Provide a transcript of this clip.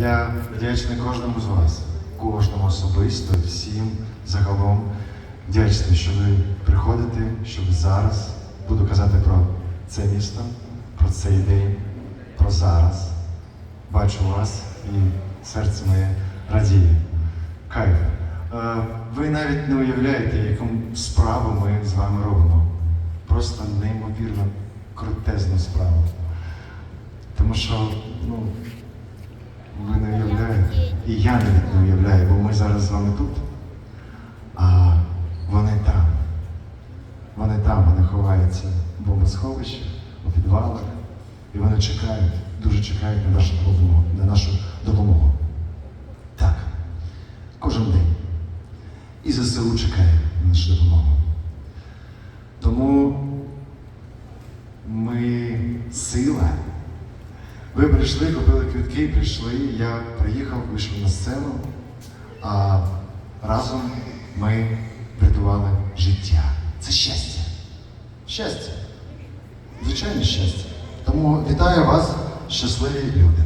я вдячний кожному з вас, кожному особисто, всім загалом. Вдячний, що ви приходите, що ви зараз буду казати про це місто, про цей день, про зараз. Бачу вас і серце моє радіє. Кайф. Е, Ви навіть не уявляєте, яку справу ми з вами робимо. Просто неймовірно крутезну справу. Тому що, ну, і я навіть не уявляю, бо ми зараз з вами тут, а вони там. Вони там, вони ховаються в бомбосховищах, у підвалах, і вони чекають, дуже чекають на нашу допомогу, на нашу допомогу. Так, кожен день. І ЗСУ чекає на нашу допомогу. Тому ми сила. Ви прийшли, купили квитки, прийшли, я приїхав, вийшов на сцену, а разом ми врятували життя. Це щастя. Щастя. Звичайне щастя. Тому вітаю вас, щасливі люди.